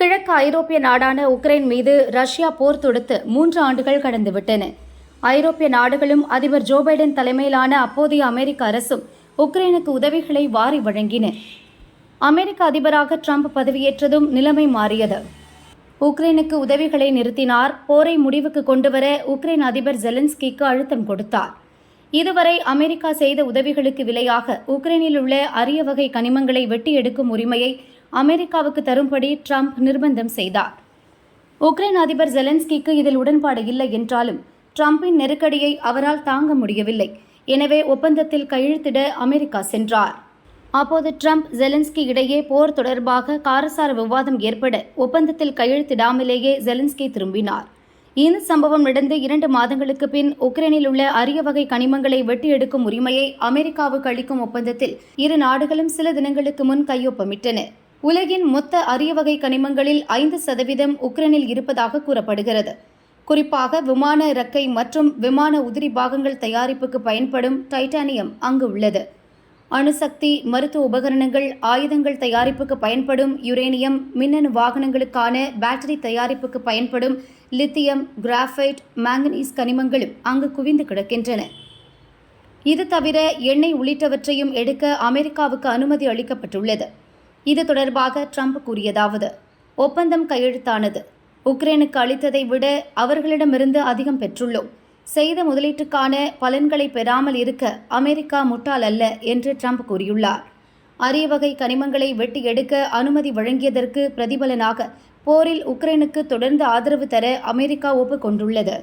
கிழக்கு ஐரோப்பிய நாடான உக்ரைன் மீது ரஷ்யா போர் தொடுத்து மூன்று ஆண்டுகள் கடந்துவிட்டன. ஐரோப்பிய நாடுகளும் அதிபர் ஜோ பைடன் தலைமையிலான அப்போதைய அமெரிக்க அரசும் உக்ரைனுக்கு உதவிகளை வாரி வழங்கின. அமெரிக்க அதிபராக ட்ரம்ப் பதவியேற்றதும் நிலைமை மாறியது. உக்ரைனுக்கு உதவிகளை நிறுத்தினார். போரை முடிவுக்கு கொண்டுவர உக்ரைன் அதிபர் ஜெலன்ஸ்கிக்கு அழுத்தம் கொடுத்தார். இதுவரை அமெரிக்கா செய்த உதவிகளுக்கு விலையாக உக்ரைனில் உள்ள அரிய வகை கனிமங்களை வெட்டி எடுக்கும் உரிமையை அமெரிக்காவுக்கு தரும்படி ட்ரம்ப் நிர்பந்தம் செய்தார். உக்ரைன் அதிபர் ஜெலன்ஸ்கிக்கு இதில் உடன்பாடு இல்லை என்றாலும் ட்ரம்பின் நெருக்கடியை அவரால் தாங்க முடியவில்லை. எனவே ஒப்பந்தத்தில் கையெழுத்திட அமெரிக்கா சென்றார். அப்போது ட்ரம்ப் ஜெலன்ஸ்கி இடையே போர் தொடர்பாக காரசார விவாதம் ஏற்பட ஒப்பந்தத்தில் கையெழுத்திடாமலேயே ஜெலன்ஸ்கி திரும்பினார். இந்த சம்பவம் நடந்து இரண்டு மாதங்களுக்கு பின் உக்ரைனில் உள்ள அரிய வகை கனிமங்களை வெட்டி எடுக்கும் உரிமையை அமெரிக்காவுக்கு அளிக்கும் ஒப்பந்தத்தில் இரு நாடுகளும் சில தினங்களுக்கு முன் கையொப்பமிட்டன. உலகின் மொத்த அரிய வகை கனிமங்களில் ஐந்து சதவீதம் உக்ரைனில் இருப்பதாக கூறப்படுகிறது. குறிப்பாக விமான இறக்கை மற்றும் விமான உதிரி பாகங்கள் தயாரிப்புக்கு பயன்படும் டைட்டானியம் அங்கு உள்ளது. அணுசக்தி மருத்துவ உபகரணங்கள் ஆயுதங்கள் தயாரிப்புக்கு பயன்படும் யுரேனியம் மின்னணு வாகனங்களுக்கான பேட்டரி தயாரிப்புக்கு பயன்படும் லித்தியம் கிராஃபைட் மாங்கனீஸ் கனிமங்களும் அங்கு குவிந்து கிடக்கின்றன. இது தவிர எண்ணெய் உள்ளிட்டவற்றையும் எடுக்க அமெரிக்காவுக்கு அனுமதி அளிக்கப்பட்டுள்ளது. இது தொடர்பாக ட்ரம்ப் கூறியதாவது ஒப்பந்தம் கையெழுத்தானது. உக்ரைனுக்கு அளித்ததை விட அவர்களிடமிருந்து அதிகம் பெற்றுள்ளோம். செய்த முதலீட்டுக்கான பலன்களை பெறாமல் இருக்க அமெரிக்கா முட்டாள் அல்ல என்று ட்ரம்ப் கூறியுள்ளார். அரிய வகை கனிமங்களை வெட்டி எடுக்க அனுமதி வழங்கியதற்கு பிரதிபலனாக போரில் உக்ரைனுக்கு தொடர்ந்து ஆதரவு தர அமெரிக்கா ஒப்புக்கொண்டுள்ளது.